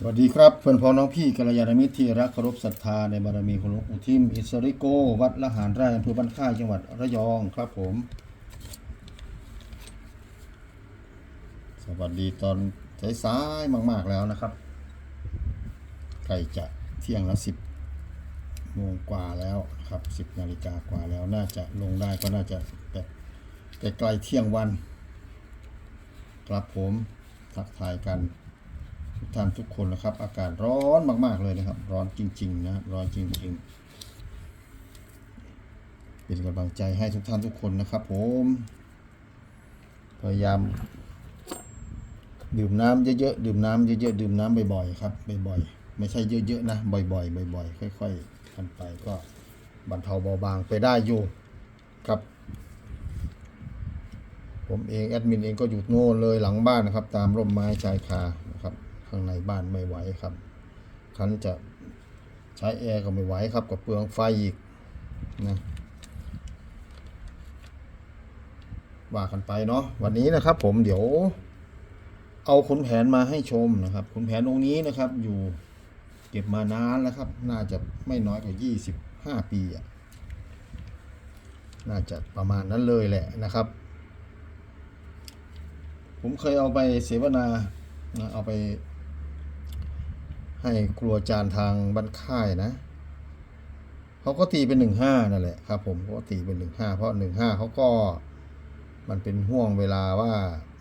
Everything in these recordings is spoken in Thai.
สวัสดีครับเพื่อนพ้องน้องพี่กัลยาณมิตรที่รักเคารพศรัทธาในบารมีของหลวงปู่ทิมอิสริโก วัดละหารไร่อำเภอบ้านค่ายจังหวัดระยองครับผม สวัสดีตอนสายๆมาก ๆแล้วนะครับใกล้จะเที่ยงแล้วสิบโมงกว่าแล้วครับสิบนาฬิกากว่าแล้วน่าจะลงได้ก็น่าจะแบบใกล้เที่ยงวัน ครับผมทักทายกัน ทุกท่านทุกคนนะครับ อากาศร้อนมาก ๆ เลยนะครับ ร้อนจริง ๆ นะครับร้อนจริง ๆ เป็นกำลังใจให้ทุกท่านทุกคนนะครับ ผมพยายามดื่มน้ำเยอะๆดื่มน้ำเยอะๆดื่มน้ำบ่อยๆครับบ่อยๆไม่ใช่เยอะๆนะบ่อยๆบ่อยๆค่อย ๆ กันไปก็บรรเทาเบาบางไปได้อยู่ครับผมเองแอดมินเองก็อยู่โน่นเลยหลังบ้านนะครับ ตามร่มไม้ชายคา ข้างในบ้านไม่ไหวครับ คันจะใช้แอร์ก็ไม่ไหวครับกับเปลืองไฟอีกนะว่ากันไปเนาะวันนี้นะครับ ผมเดี๋ยว เอาขุนแผนมาให้ชมนะครับขุนแผนองค์นี้นะครับ อยู่เก็บมานานแล้วครับ น่าจะไม่น้อยกว่ายี่สิบห้าปีอะน่าจะประมาณนั้นเลยแหละนะครับ ผมเคยเอาไปเสวนานะเอาไป ให้ครูอาจารย์ทางบ้านค่ายนะเขาก็ตีเป็นหนึ่งห้านั่นแหละครับ ผมเขาก็ตีเป็นหนึ่งห้าเพราะหนึ่งห้าเขาก็มันเป็นห่วงเวลาว่า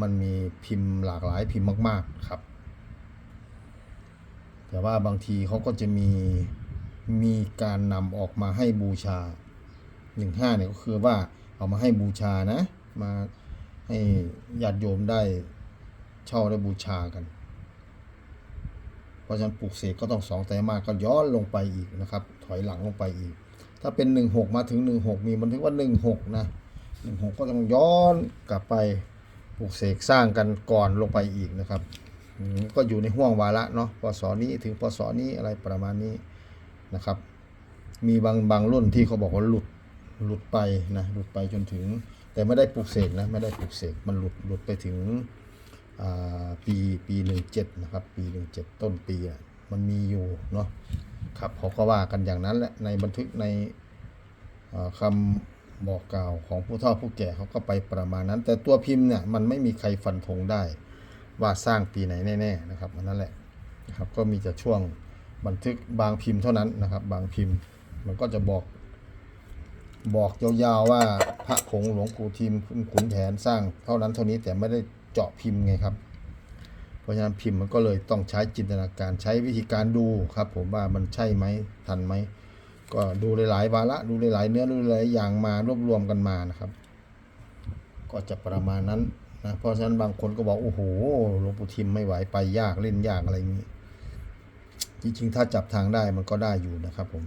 มันมีพิมพ์หลากหลายพิมพ์มาก ๆครับ แต่ว่าบางทีเขาก็จะมีมีการนำออกมาให้บูชาหนึ่งห้าเนี่ยก็คือว่าเอามาให้บูชานะ มาให้ญาติโยมได้เช่าได้บูชากัน เพราะฉะนั้นปลูกเสกก็ต้องสองไตรมาสก็ย้อนลงไปอีกนะครับ ถอยหลังลงไปอีก ถ้าเป็นหนึ่งหกมาถึงหนึ่งหกมีบันทึกว่าหนึ่งหกนะหนึ่งหกก็ต้องย้อนกลับไปปลูกเสกสร้างกันก่อนลงไปอีกนะครับอืมก็อยู่ในห่วงวาระเนาะพศนี้ถึงพศนี้อะไรประมาณนี้นะครับ มีบางบางรุ่นที่เขาบอกว่าหลุดหลุดไปนะหลุดไปจนถึง แต่ไม่ได้ปลูกเสกนะไม่ได้ปลูกเสกมันหลุดหลุดไปถึง ปีปีหนึ่งเจ็ดนะครับ ปีหนึ่งเจ็ดต้นปีอะมันมีอยู่เนาะครับเขาก็ว่ากันอย่างนั้นแหละในบันทึกในอ่าคำบอกกล่าวของผู้เฒ่าผู้แก่เขาก็ไปประมาณนั้น แต่ตัวพิมพ์เนี่ยมันไม่มีใครฟันธงได้ ว่าสร้างปีไหนแน่ๆนะครับอันนั้นแหละนะครับก็มีแต่ช่วงบันทึกบางพิมพ์เท่านั้นนะครับ บางพิมพ์มันก็จะบอก บอกยาวๆว่าพระผงหลวงปู่ทิมขุนแผนสร้างเท่านั้นเท่านี้แต่ไม่ได้ เจาะพิมพ์ไงครับ เพราะฉะนั้นพิมพ์มันก็เลยต้องใช้จินตนาการใช้วิธีการดูครับ ผมว่ามันใช่ไหมทันไหมก็ดูหลายๆวาระดูหลายๆเนื้อดูหลายอย่างมารวบรวมกันมานะครับ ก็จะประมาณนั้นนะเพราะฉะนั้นบางคนก็บอกโอ้โหหลวงปู่ทิมไม่ไหวไปยากเล่นยากอะไรอย่างนี้ จริงๆ ถ้าจับทางได้มันก็ได้อยู่นะครับผม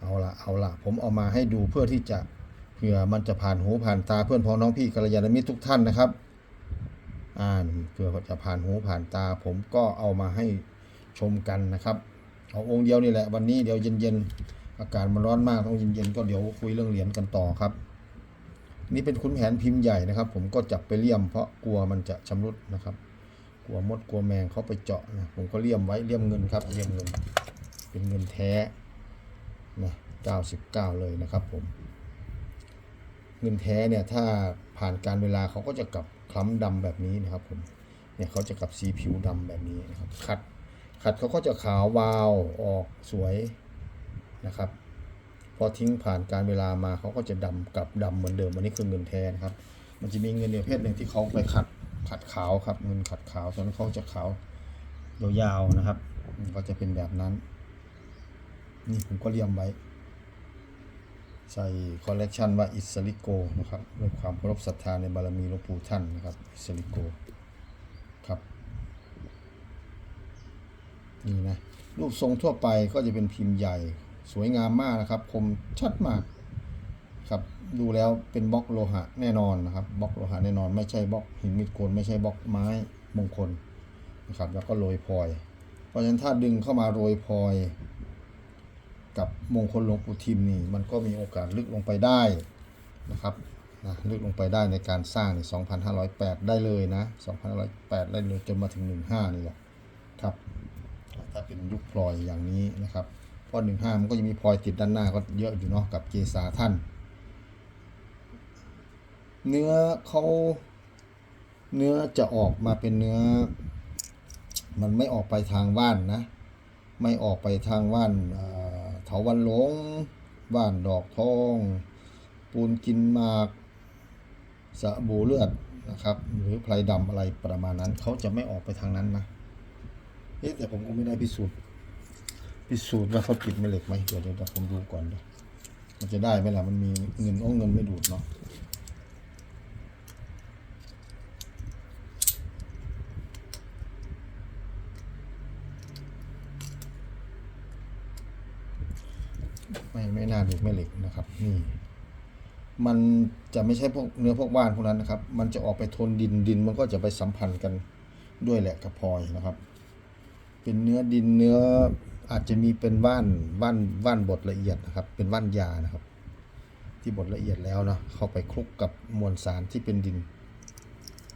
เอาละเอาละผมเอามาให้ดูเพื่อที่จะเผื่อมันจะผ่านหูผ่านตาเพื่อนพ้องน้องพี่กัลยาณมิตรทุกท่านนะครับ อ่านเพื่อจะผ่านหูผ่านตา ผมก็เอามาให้ชมกันนะครับ เอาองค์เดียวนี่แหละวันนี้เดี๋ยวเย็นๆ อากาศมันร้อนมากต้องเย็นๆก็เดี๋ยวคุยเรื่องเหรียญกันต่อครับ นี่เป็นขุนแผนพิมพ์ใหญ่นะครับ ผมก็จับไปเลี่ยมเพราะกลัวมันจะชำรุดนะครับ กลัวมดกลัวแมงเขาไปเจาะนะผมก็เลี่ยมไว้เลี่ยมเงินครับเลี่ยมเงิน เป็นเงินแท้นะ99 เลยนะครับผมเงินแท้เนี่ยถ้าผ่านการเวลาเขาก็จะกลับ คล้ำดำแบบนี้นะครับผมเนี่ยเขาจะกลับสีผิวดำแบบนี้นะครับขัดขัดเขาก็จะขาววาวออกสวยนะครับพอทิ้งผ่านการเวลามาเขาก็จะดำกลับดำเหมือนเดิมอันนี้คือเงินแท้นะครับ มันจะมีเงินประเภทหนึ่งที่เขาไปขัดขัดขาวครับเงินขัดขาวตอนนั้นเขาจะขาวยาวๆนะครับ ก็จะเป็นแบบนั้น นี่ผมก็เลี่ยมไว้ ใส่คอลเลกชันว่าอิสริโกนะครับด้วยความเคารพศรัทธาในบารมีหลวงปู่ท่านนะครับอิสริโกครับนี่นะรูปทรงทั่วไปก็จะเป็นพิมพ์ใหญ่สวยงามมากนะครับ คมชัดมากครับดูแล้วเป็นบล็อกโลหะแน่นอนนะครับบล็อกโลหะแน่นอนไม่ใช่บล็อกหินมิดโกนไม่ใช่บล็อกไม้มงคลนะครับแล้วก็โรยพลอย เพราะฉะนั้นถ้าดึงเข้ามาโรยพลอย กับมงคลหลวงปู่ทิมนี่มันก็มีโอกาสลึกลงไปได้นะครับนะลึกลงไปได้ในการสร้างนี่2,508 ได้เลยนะ2,508 ได้เลยจนมาถึง 15 นี่แหละครับถ้าเป็นยุคพลอยอย่างนี้นะครับเพราะหนึ่งห้ามันก็ยังมีพลอยติดด้านหน้าก็เยอะอยู่เนาะกับเกษาท่าน เนื้อเขาเนื้อจะออกมาเป็นเนื้อ มันไม่ออกไปทางว่านนะ ไม่ออกไปทางว่านอ่อ เถาวันหลง บ้านดอกทอง ปูนกินมากสบู่เลือดนะครับ หรือไพรดำอะไรประมาณนั้น เขาจะไม่ออกไปทางนั้นนะเอ๊ะแต่ผมก็ไม่ได้พิสูจน์ พิสูจน์ว่าเขาปิดแม่เหล็กไหมเดี๋ยวเดี๋ยวผมดูก่อนเดี๋ยวมันจะได้ไหมล่ะ มันมีเงินโอ้เงินไม่ดูดเนาะ ไม่ไม่น่าดูดแม่เหล็กนะครับ นี่ มันจะไม่ใช่พวกเนื้อพวกว่านพวกนั้นนะครับ มันจะออกไปทนดินดินมันก็จะไปสัมพันธ์กันด้วยแหละกับพลอยนะครับ เป็นเนื้อดินเนื้ออาจจะมีเป็นว่านว่านว่านบดละเอียดนะครับ เป็นว่านยานะครับ ที่บดละเอียดแล้วเนาะเข้าไปคลุกกับมวลสารที่เป็นดิน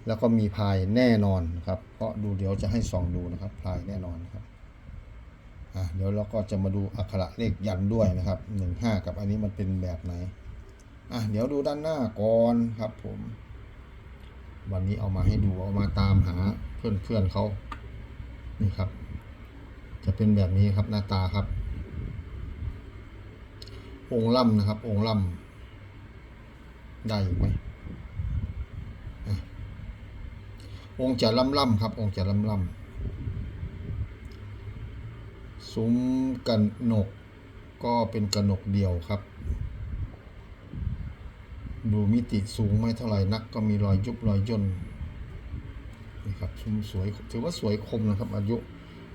แล้วก็มีพายแน่นอนนะครับ เพราะดูเดี๋ยวจะให้ส่องดูนะครับพายแน่นอนนครับ อะเดี๋ยวเราก็จะมาดูอักขระเลขยันด้วยนะครับหนึ่งห้ากับอันนี้มันเป็นแบบไหนอะเดี๋ยวดูด้านหน้าก่อนครับผม วันนี้เอามาให้ดูเอามาตามหาเพื่อนเพื่อนเขานี่ครับ จะเป็นแบบนี้ครับหน้าตาครับ องล่ำนะครับ องล่ำได้อยู่ไหมอะองจะล่ำล่ำครับ องจะล่ำล่ำ ซุ้มกันหนกก็เป็นกระหนกเดียวครับ ดูมิติสูงไม่เท่าไหร่นักก็มีรอยยุบรอยย่นนี่ครับซุ้มสวยถือว่าสวยคมนะครับ อายุ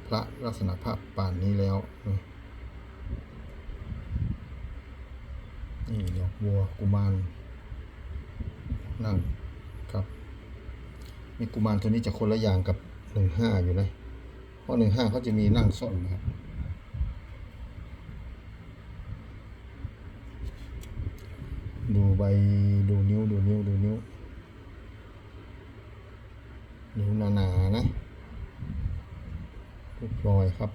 พระลักษณะภาพป่านนี้แล้วนี่ดอกบัวกุมารนั่งครับมีกุมารตัวนี้จะคนละอย่างกับหนึ่งห้าอยู่นะ เพราะหนึ่งห้าเขาจะมีนั่งส้นนะครับดูใบดูนิ้วดูนิ้วดูนิ้วนิ้วหนาๆนะเรียบร้อยครับ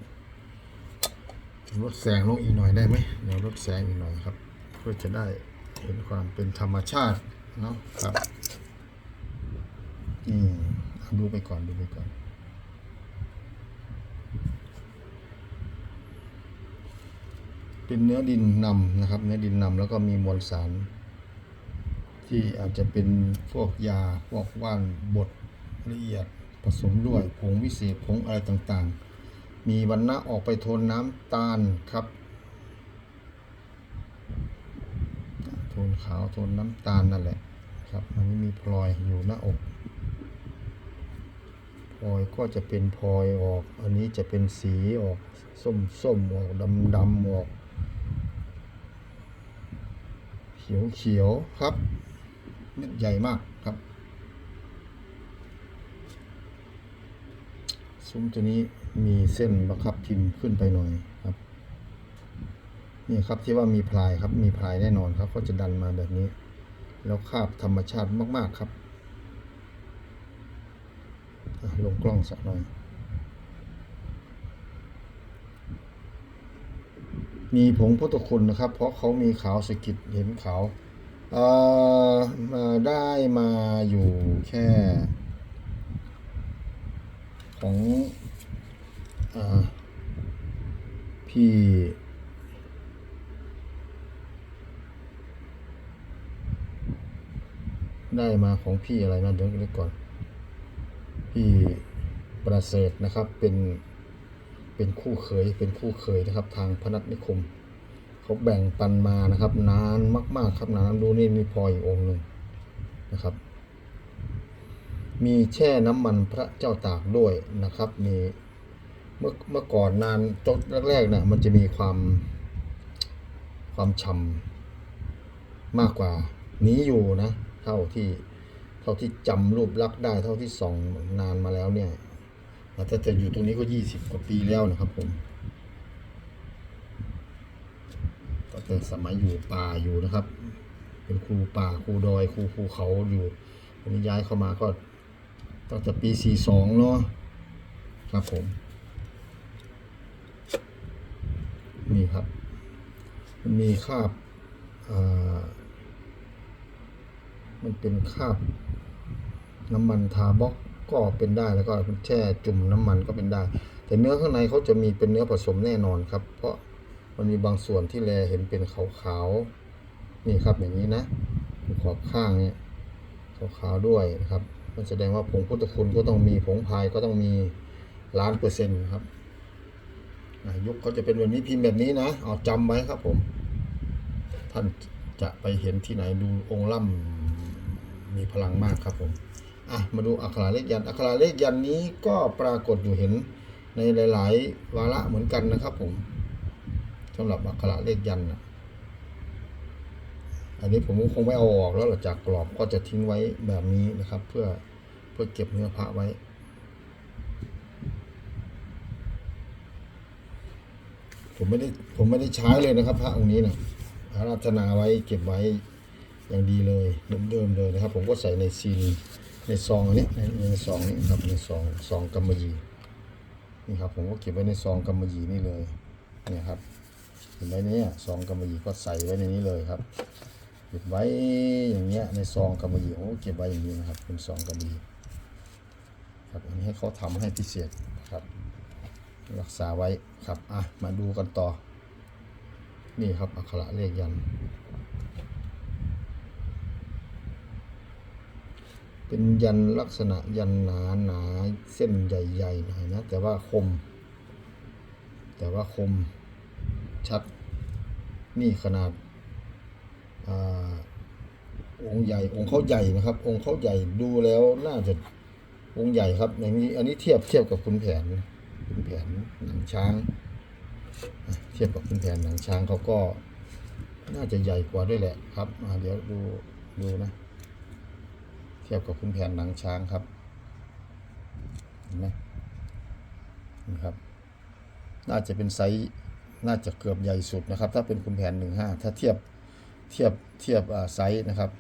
ลดแสงลงอีกหน่อยได้ไหมเดี๋ยวลดแสงอีกหน่อยครับ เพื่อจะได้เห็นความเป็นธรรมชาติเนาะครับอืมดูไปก่อนดูไปก่อน เป็นเนื้อดินนำนะครับ เนื้อดินนำแล้วก็มีมวลสาร ที่อาจจะเป็นพวกยาพวกว่านบดละเอียดผสมด้วยผงวิเศษผงอะไรต่างๆ มีวันณะออกไปโทนน้ำตาลครับ โทนขาวโทนน้ำตาลนั่นแหละครับอันนี้มีพลอยอยู่หน้าอกพลอยก็จะเป็นพลอยออก อันนี้จะเป็นสีออกส้มส้มๆออกดำดำๆออก เขียวเขียวๆครับเม็ดใหญ่มากครับ ซุ้มตัวนี้มีเส้นประคับพิมพ์ขึ้นไปหน่อยครับ นี่ครับที่ว่ามีพลายครับ มีพลายแน่นอนครับ ก็จะดันมาแบบนี้ แล้วคาบธรรมชาติมาก ๆ ครับ ลงกล้องสักหน่อย มีผงพุทธคุณนะครับ เพราะเขามีขาวสกิดเห็นขาวเอ่อมาได้มาอยู่แค่ ของอพี่ได้มาของพี่อะไรนะเดี๋ยวเดี๋ยวก่อน พี่ประเสริฐนะครับเป็น เป็นคู่เขยเป็นคู่เขยนะครับ ทางพนัสนิคมเขาแบ่งปันมานะครับ นานมาก ๆ ครับนานดูนี่มีพลอยอีกองค์หนึ่งนะครับ มีแช่น้ำมันพระเจ้าตากด้วยนะครับ มีเมื่อเมื่อก่อนนานจดแรกๆเนี่ยมันจะมีความความฉ่ำมากกว่านี้อยู่นะ เท่าที่เท่าที่จำรูปลักษณ์ได้เท่าที่ส่องนานมาแล้วเนี่ย ถ้าจะอยู่ตรงนี้ก็ยี่สิบกว่าปีแล้วนะครับผม ก็แต่สมัยอยู่ป่าอยู่นะครับ เป็นครูป่าครูดอยครูภูเขาอยู่ผมย้ายเข้ามาก็ตั้งแต่ปีสี่สองเนาะครับผม นี่ครับมีคาบอ่ามันเป็นคาบน้ำมันทาบล็อก ก็เป็นได้แล้วก็แช่จุ่มน้ำมันก็เป็นได้ แต่เนื้อข้างในเขาจะมีเป็นเนื้อผสมแน่นอนครับ เพราะมันมีบางส่วนที่แลเห็นเป็นขาวๆนี่ครับอย่างนี้นะขอบข้างเนี่ยขาวๆด้วยนะครับมันแสดงว่าผงพุทธคุณก็ต้องมีผงพายก็ต้องมีล้านเปอร์เซ็นต์ครับยุคเขาจะเป็นแบบนี้พิมพ์แบบนี้นะเอาจำไว้ครับผม ท่านจะไปเห็นที่ไหนดูองค์ล่ำมีพลังมากครับผม อะมาดูอักขระเลขยัน อักขระเลขยันนี้ก็ปรากฏอยู่เห็นในหลาย ๆ วาระเหมือนกันนะครับผมสำหรับอักขระเลขยันนะอันนี้ผมก็คงไม่เอาออกแล้วหลังจากกรอบก็จะทิ้งไว้แบบนี้นะครับ เพื่อเพื่อเก็บเนื้อพระไว้ผมไม่ได้ผมไม่ได้ใช้เลยนะครับ พระองค์นี้นะอาราธนาไว้เก็บไว้อย่างดีเลยเดิมๆเลยนะครับ ผมก็ใส่ในซีน ในซองนี้ในในซองนี้ครับในซองซองกำมะหยี่นี่ครับผมก็เก็บไว้ในซองกำมะหยี่นี่เลยเนี่ยครับเห็นไหมเนี่ยซองกำมะหยี่ก็ใส่ไว้ในนี้เลยครับเก็บไว้อย่างเงี้ยในซองกำมะหยี่ผมก็เก็บไว้อย่างนี้นะครับเป็นซองกำมะหยี่ครับอันนี้ให้เขาทำให้พิเศษครับรักษาไว้ครับอะมาดูกันต่อ นี่ครับอักขระเลขยัน เป็นยันลักษณะยันหนาหนาเส้นใหญ่ๆหน่อยนะ แต่ว่าคม แต่ว่าคมชัดนี่ขนาดอ่าองค์ใหญ่องค์เขาใหญ่นะครับ องค์เขาใหญ่ดูแล้วน่าจะองค์ใหญ่ครับอย่างนี้อันนี้เทียบเทียบกับคุณแผนคุณแผนหนังช้าง เทียบกับคุณแผนหนังช้างเขาก็น่าจะใหญ่กว่าด้วยแหละครับเดี๋ยวดูดูนะ เทียบกับคุณแผนหนังช้างครับเห็นไหมนี่ครับ น่าจะเป็นไซส์น่าจะเกือบใหญ่สุดนะครับ ถ้าเป็นคุณแผนหนึ่งห้าถ้าเทียบเทียบเทียบไซส์นะครับ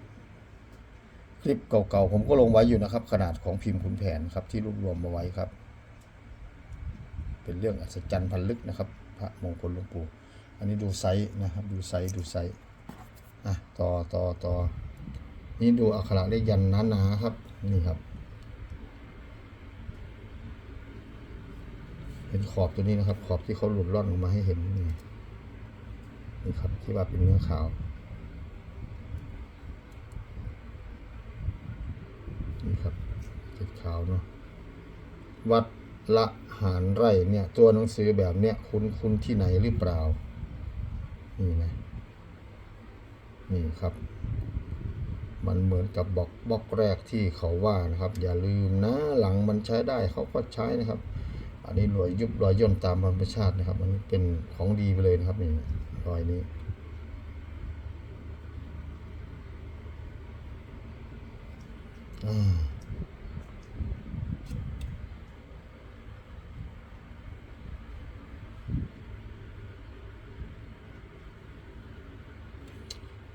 คลิปเก่าๆผมก็ลงไว้อยู่นะครับ ขนาดของพิมพ์คุณแผนครับที่รวบรวมมาไว้ครับ เป็นเรื่องอัศจรรย์พันลึกนะครับ พระมงคลหลวงปู่อันนี้ดูไซส์นะครับ ดูไซส์ดูไซส์อะต่อต่อต่อ นี่ดูอักขระเลขยันต์หนาๆครับ นี่ครับ เห็นขอบตัวนี้นะครับ ขอบที่เขาหลุดร่อนออกมาให้เห็นนี่นี่ครับที่ว่าเป็นเนื้อขาวนี่ครับเจ็ดขาวเนาะวัดละหารไร่เนี่ย ตัวหนังสือแบบเนี้ยคุ้นคุ้นที่ไหนหรือเปล่า นี่นะนี่ครับ มันเหมือนกับบล็อกบล็อกแรกที่เขาว่านะครับ อย่าลืมนะหลังมันใช้ได้เขาก็ใช้นะครับ อันนี้รอยยุบรอยย่นตามธรรมชาตินะครับ มันเป็นของดีไปเลยนะครับนี่รอยนี้อ่า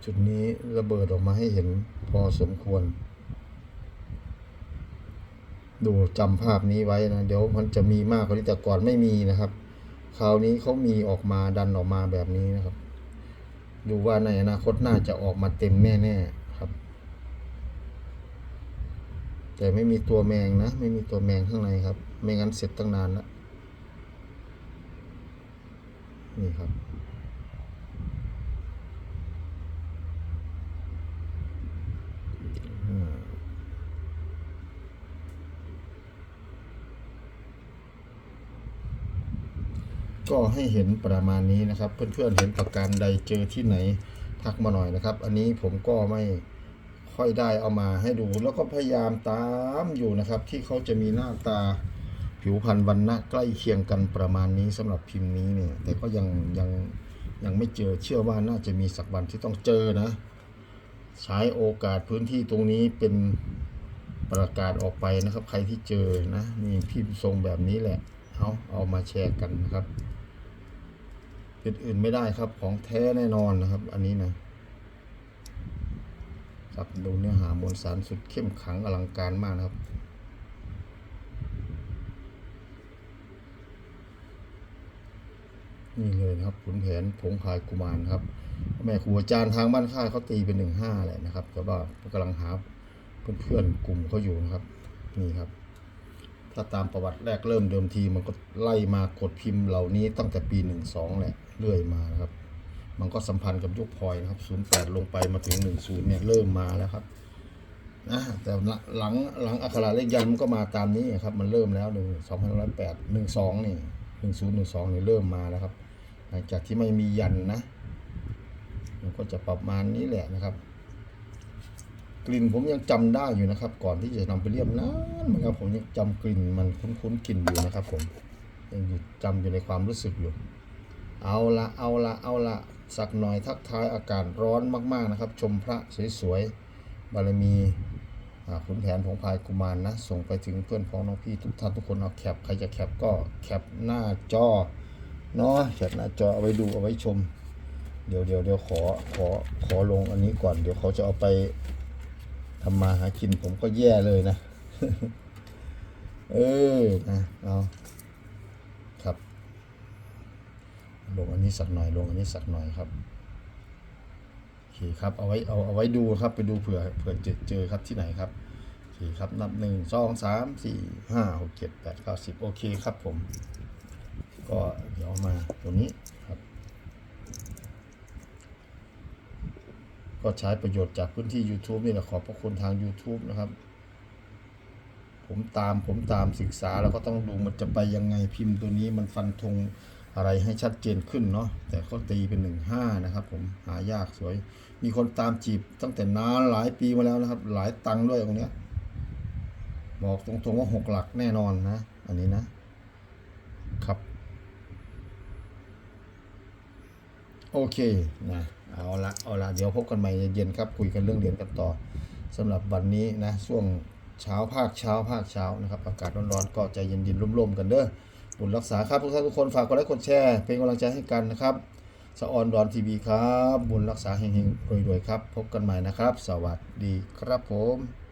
จุดนี้ระเบิดออกมาให้เห็นพอสมควร ดูจำภาพนี้ไว้นะ เดี๋ยวมันจะมีมากกว่านี้แต่ก่อนไม่มีนะครับ คราวนี้เขามีออกมาดันออกมาแบบนี้นะครับ ดูว่าในอนาคตน่าจะออกมาเต็มแน่ๆครับ แต่ไม่มีตัวแมงนะ ไม่มีตัวแมงข้างในครับ ไม่งั้นเสร็จตั้งนานแล้วนี่ครับ ก็ให้เห็นประมาณนี้นะครับ เพื่อนๆเห็นประการใดเจอที่ไหนทักมาหน่อยนะครับ อันนี้ผมก็ไม่ค่อยได้เอามาให้ดู แล้วก็พยายามตามอยู่นะครับ ที่เขาจะมีหน้าตาผิวพรรณวันณะใกล้เคียงกันประมาณนี้สำหรับพิมพ์นี้เนี่ย แต่ก็ยังยังยังไม่เจอเชื่อว่าน่าจะมีสักวันที่ต้องเจอนะ ใช้โอกาสพื้นที่ตรงนี้เป็นประกาศออกไปนะครับ ใครที่เจอนะนี่พิมพ์ทรงแบบนี้แหละเอาเอามาแชร์กันนะครับ เป็นอื่นไม่ได้ครับ ของแท้แน่นอนนะครับ อันนี้นะครับดูเนื้อหามวลสารสุดเข้มขังอลังการมากนะครับนี่เลยนะครับขุนแผนผงพายกุมารครับ แม่ครูอาจารย์ทางบ้านค่ายเขาตีเป็นหนึ่งห้าแหละนะครับ แต่ว่ากำลังหาเพื่อนๆกลุ่มเขาอยู่นะครับ นี่ครับ ถ้าตามประวัติแรกเริ่มเดิมทีมันก็ไล่มากดพิมพ์เหล่านี้ตั้งแต่ปีหนึ่งสองแหละเรื่อยมานะครับ มันก็สัมพันธ์กับยุคพลอยนะครับศูนย์แปดลงไปมาถึงหนึ่งศูนย์เนี่ยเริ่มมาแล้วครับนะแต่หลังหลังอักขระเลขยันต์มันก็มาตามนี้ครับ มันเริ่มแล้วหนึ่งสองพันร้อยแปดหนึ่งสองนี่หนึ่งศูนย์หนึ่งสองนี่เริ่มมาแล้วครับ หลังจากที่ไม่มียันนะมันก็จะประมาณนี้แหละนะครับ กลิ่นผมยังจำได้อยู่นะครับ ก่อนที่จะนำไปเลี่ยมนานเหมือนกันผมยังจำกลิ่นมันคุ้นๆกลิ่นอยู่นะครับ ผมยังอยู่จำอยู่ในความรู้สึกอยู่ เอาละเอาละเอาละสักหน่อยทักทายอากาศร้อนมาก ๆนะครับ ชมพระสวยๆบารมีขุนแผนผงพายกุมารนะส่งไปถึงเพื่อนพ้องน้องพี่ทุกท่านทุกคนเอาแคปใครจะแคปก็แคปหน้าจอเนาะแคปหน้าจอเอาไว้ดูเอาไว้ชม เดี๋ยวเดี๋ยวเดี๋ยวขอขอขอลงอันนี้ก่อนเดี๋ยวเขาจะเอาไป ทำมาหากินผมก็แย่เลยนะ เออนะเอาครับ ลงอันนี้สักหน่อย ลงอันนี้สักหน่อยครับโอเคครับ เอาไว้เอาเอาไว้ดูครับ ไปดูเผื่อเผื่อเจอเจอครับที่ไหนครับโอเคครับ นับหนึ่งสองสามสี่ห้าหกเจ็ดแปดเก้าสิบโอเคครับผม ก็เดี๋ยวมาตัวนี้ครับ ก็ใช้ประโยชน์จากพื้นที่ YouTube นี่แหละขอบพระคุณทาง YouTube นะครับ ผมตามผมตามศึกษาแล้วก็ต้องดูมันจะไปยังไงพิมพ์ตัวนี้มันฟันธงอะไรให้ชัดเจนขึ้นเนาะแต่เขาตีเป็นหนึ่งห้านะครับ ผมหายากสวย มีคนตามจีบตั้งแต่นานหลายปีมาแล้วนะครับ หลายตังค์ด้วยตรงเนี้ยบอกตรงๆว่าหกหลักแน่นอนนะ อันนี้นะครับ โอเคนะเอาละเอาละเดี๋ยวพบกันใหม่เย็นๆครับคุยกันเรื่องเรียนกันต่อสำหรับวันนี้นะช่วงเช้าภาคเช้าภาคเช้านะครับอากาศร้อนๆก็ใจเย็นๆร่มๆกันเด้อบุญรักษาครับทุกท่านทุกคนฝากกดไลค์กดแชร์เป็นกำลังใจให้กันนะครับสออนดอนทีวีครับ บุญรักษาเฮงๆรวยๆครับ พบกันใหม่นะครับ สวัสดีครับผม